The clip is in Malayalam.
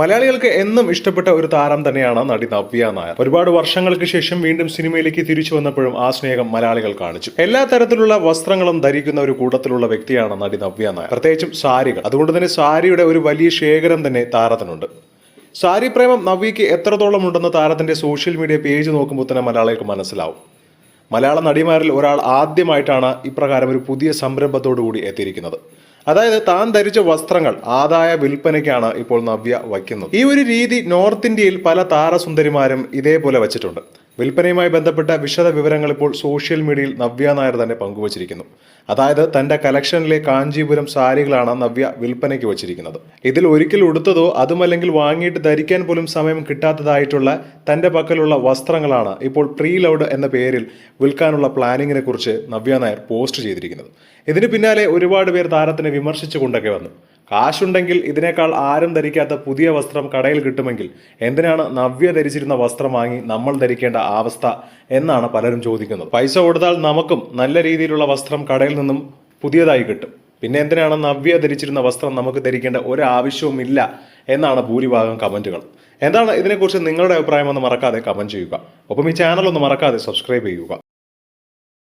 മലയാളികൾക്ക് എന്നും ഇഷ്ടപ്പെട്ട ഒരു താരം തന്നെയാണ് നടി നവ്യ നായർ. ഒരുപാട് വർഷങ്ങൾക്ക് ശേഷം വീണ്ടും സിനിമയിലേക്ക് തിരിച്ചു വന്നപ്പോഴും ആ സ്നേഹം മലയാളികൾ കാണിച്ചു. എല്ലാ തരത്തിലുള്ള വസ്ത്രങ്ങളും ധരിക്കുന്ന ഒരു കൂട്ടത്തിലുള്ള വ്യക്തിയാണ് നടി നവ്യ നായർ. പ്രത്യേകിച്ചും സാരികൾ. അതുകൊണ്ട് തന്നെ സാരിയുടെ ഒരു വലിയ ശേഖരം തന്നെ താരത്തിനുണ്ട്. സാരി പ്രേമം നവ്യയ്ക്ക് എത്രത്തോളം ഉണ്ടെന്ന് താരത്തിന്റെ സോഷ്യൽ മീഡിയ പേജ് നോക്കുമ്പോൾ തന്നെ മലയാളികൾക്ക് മനസ്സിലാവും. മലയാള നടിമാരിൽ ഒരാൾ ആദ്യമായിട്ടാണ് ഇപ്രകാരം ഒരു പുതിയ സംരംഭത്തോടു കൂടി എത്തിയിരിക്കുന്നത്. അതായത് താൻ ധരിച്ച വസ്ത്രങ്ങൾ ആദായ വിൽപ്പനയ്ക്കാണ് ഇപ്പോൾ നവ്യ വയ്ക്കുന്നത്. ഈ ഒരു രീതി നോർത്ത് ഇന്ത്യയിൽ പല താരസുന്ദരിമാരും ഇതേപോലെ വച്ചിട്ടുണ്ട്. വിൽപ്പനയുമായി ബന്ധപ്പെട്ട വിശദ വിവരങ്ങൾ ഇപ്പോൾ സോഷ്യൽ മീഡിയയിൽ നവ്യ നായർ തന്നെ പങ്കുവച്ചിരിക്കുന്നു. അതായത് തന്റെ കളക്ഷനിലെ കാഞ്ചീപുരം സാരികളാണ് നവ്യ വിൽപ്പനയ്ക്ക് വച്ചിരിക്കുന്നത്. ഇതിൽ ഒരിക്കൽ ഉടുത്തതോ അതുമല്ലെങ്കിൽ വാങ്ങിയിട്ട് ധരിക്കാൻ പോലും സമയം കിട്ടാത്തതായിട്ടുള്ള തന്റെ പക്കലുള്ള വസ്ത്രങ്ങളാണ് ഇപ്പോൾ പ്രീ ലൗഡ് എന്ന പേരിൽ വിൽക്കാനുള്ള പ്ലാനിങ്ങിനെ കുറിച്ച് നവ്യ നായർ പോസ്റ്റ് ചെയ്തിരിക്കുന്നത്. ഇതിന് പിന്നാലെ ഒരുപാട് പേർ താരത്തിനെ വിമർശിച്ചുകൊണ്ടൊക്കെ വന്നു. കാശുണ്ടെങ്കിൽ ഇതിനേക്കാൾ ആരും ധരിക്കാത്ത പുതിയ വസ്ത്രം കടയിൽ കിട്ടുമെങ്കിൽ എന്തിനാണ് നവ്യ ധരിച്ചിരുന്ന വസ്ത്രം വാങ്ങി നമ്മൾ ധരിക്കേണ്ട അവസ്ഥ എന്നാണ് പലരും ചോദിക്കുന്നത്. പൈസ കൊടുത്താൽ നമുക്കും നല്ല രീതിയിലുള്ള വസ്ത്രം കടയിൽ നിന്നും പുതിയതായി കിട്ടും. പിന്നെ എന്തിനാണ് നവ്യ ധരിച്ചിരുന്ന വസ്ത്രം നമുക്ക് ധരിക്കേണ്ട ഒരു ആവശ്യവും ഇല്ല എന്നാണ് ഭൂരിഭാഗം കമന്റുകൾ എന്താണ് ഇതിനെക്കുറിച്ച് നിങ്ങളുടെ അഭിപ്രായം ഒന്ന് മറക്കാതെ കമന്റ് ചെയ്യുക. ഒപ്പം ഈ ചാനൽ ഒന്ന് മറക്കാതെ സബ്സ്ക്രൈബ് ചെയ്യുക.